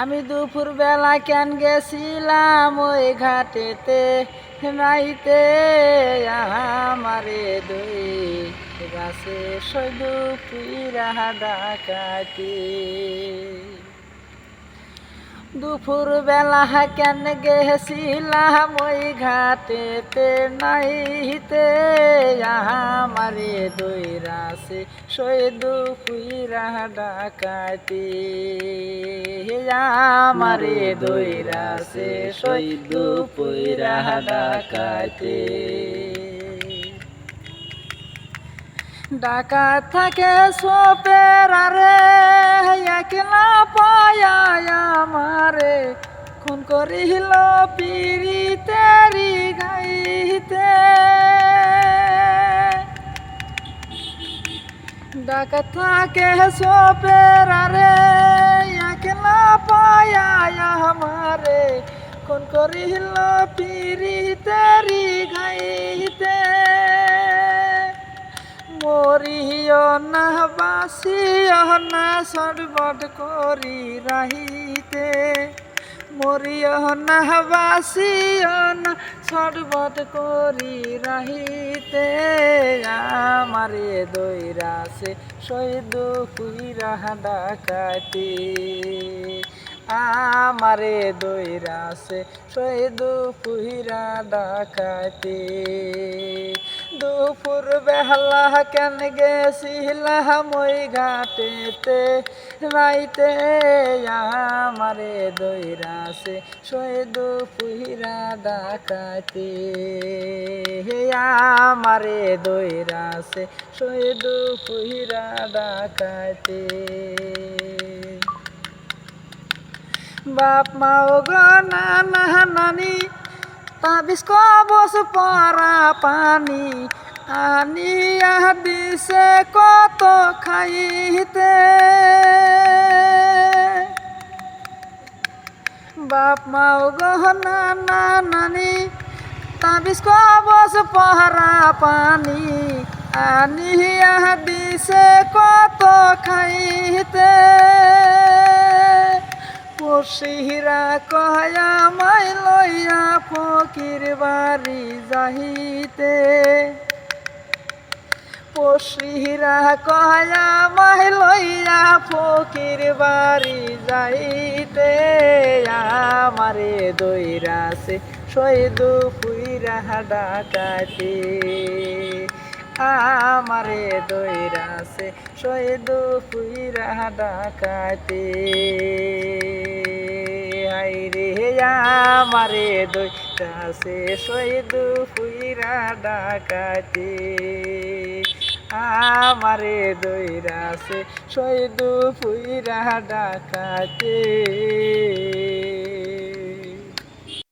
আমি দুপুর বেলা কেন গেছিলাম ওই ঘাটেতে? নাইতে আমারে দুই গাছে শুধু পিরা ডাকাতি। দুপুর বেলা কেন গেছিলাম ওই ঘাটেতে? নাইতে আমারে দুই রাসে সৈদু পুইরা ডাকাতি। আমারে দৈরা সে শৈদ পৈরা ডাকাতে ডাকা থাকে সোপের আরে, একলা পায়া আমারে। খুন করিল পিরি ডাকা থাকে সোপের আরে, একলা পায়া আমারে। খুন করিল পিরি তেরি গাইতে মরিও না বাসিও না সর্বট করি রাহিতে। মরিও না বাসিও না সর্বট করি রাহিতে, আমারে দৈরাসে সৈদু কুইরা ডাকাতি। আমারে দৈরাসে সৈদু পুহিরা ডাকাতি। দুপুর বেহলা কেন গেছিলাম ওই ঘাটেতে, রাইতে আমারে দৈরাসে সৈদু পুহিরা ডাকাতি। আমারে দৈরাসে সৈদু পুহিরা ডাকাতি। বাপ মা ও গো নানা নানি, তাবিজ কবস পরা পানি, আনিয়া দিছে কত খাইতে। বাপ মা, ও গো নানা নানি। তাবিজ কবস পরা পানি আনিয়া দিছে কত খাইতে। পশিরা কয়া মাই লইয়া ফকির বাড়ি যাইতে। পশিরা কয়া ফকির বাড়ি যাইতে আমারে দৈরাসে সৈদু পুইরা ডাকাতি। আমারে দৈরাসে সৈদু পুইরা ডাকাতি। আইরে আমারে দৈরাসে সৈদু পুইরা ডাকাতি। আমারে দৈরাসে সৈদু পুইরা ডাকাতি।